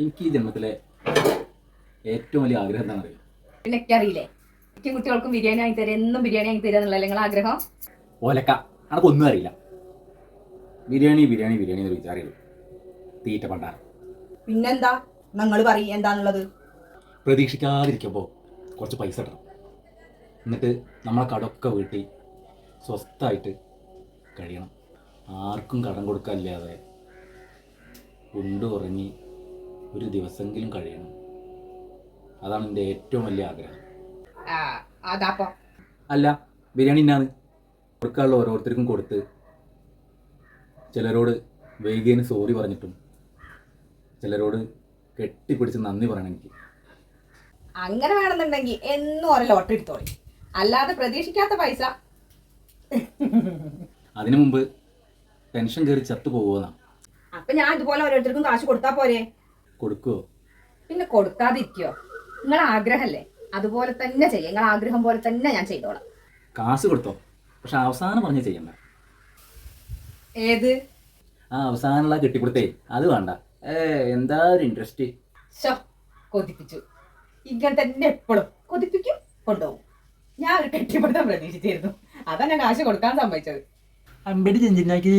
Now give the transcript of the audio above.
എനിക്ക് ഈ ജന്മത്തിലെ ഏറ്റവും വലിയ ആഗ്രഹം എന്താണെന്ന് അറിയാം പിന്നെ അറിയില്ലേ മിക്ക കുട്ടികൾക്കും ബിരിയാണി ആയി തരാം എന്നും ബിരിയാണി ആയി തരാ എന്നുള്ള നിങ്ങൾ ആഗ്രഹം? ഓലക്ക അനക്കൊന്നും അറിയില്ല. ബിരിയാണി ബിരിയാണി ബിരിയാണി എന്ന് വിചാരിയുള്ളൂ. തീറ്റ പണ്ടാണ് പിന്നെന്താ? നിങ്ങൾ പറയും എന്താണുള്ളത് പ്രതീക്ഷിക്കാതിരിക്കുമ്പോൾ കുറച്ച് പൈസ ഇടണം. എന്നിട്ട് നമ്മളെ കടമൊക്കെ വീട്ടി സ്വസ്ഥമായിട്ട് കഴിയണം. ആർക്കും കടം കൊടുക്കാനില്ലാതെ ഉണ്ട് ഉറങ്ങി ഒരു ദിവസമെങ്കിലും കഴിയണം. അതാണ് എന്റെ ഏറ്റവും വലിയ ആഗ്രഹം. അല്ല ബിരിയാണി ഇന്നാണ്. കൊടുക്കാനുള്ള ഓരോരുത്തർക്കും കൊടുത്ത് ചിലരോട് വൈകിയതിന് സോറി പറഞ്ഞിട്ടും ചിലരോട് കെട്ടിപ്പിടിച്ച് നന്ദി പറയണം എനിക്ക്. അങ്ങനെ വേണമെന്നുണ്ടെങ്കിൽ എന്നും ഒരു ലോട്ടറി എടുത്തോളി. അല്ലാതെ പ്രതീക്ഷിക്കാത്ത പൈസ. അതിനു മുമ്പ് ടെൻഷൻ കയറി ചത്തു പോകുമെന്നാ അപ്പൊ ഞാൻ ഇതുപോലെ ഓരോരുത്തർക്കും കാശ് കൊടുത്താ പോരെ? കൊടുക്കുവോ പിന്നെ കൊടുക്കാതിരിക്കോ. നിങ്ങൾ ആഗ്രഹല്ലേ? അതുപോലെ തന്നെ ചെയ്യാം. നിങ്ങൾ ആഗ്രഹം പോലെ തന്നെ ഞാൻ ചെയ്തോളാം. കാശ് കൊടുത്തോ? പക്ഷെ അവസാനം പറഞ്ഞ് ചെയ്യണ്ട. ഏത്? ആ അവസാനമുള്ള കിട്ടിക്കൊടുത്തേ. അത് വേണ്ട. ഏ എന്താ ഒരു ഇൻട്രസ്റ്റ് ഷോ കൊതിപ്പിച്ചു. ഇങ്ങനെ തന്നെ എപ്പോഴും കൊതിപ്പിക്കും കൊണ്ടുപോകും. ഞാൻ ഒരു കെട്ടിപ്പിടുത്തം പ്രതീക്ഷിച്ചിരുന്നു. അതാ ഞാൻ കാശ് കൊടുക്കാൻ സമ്മതിച്ചത്. അമ്പടി ചെഞ്ചിനാക്കി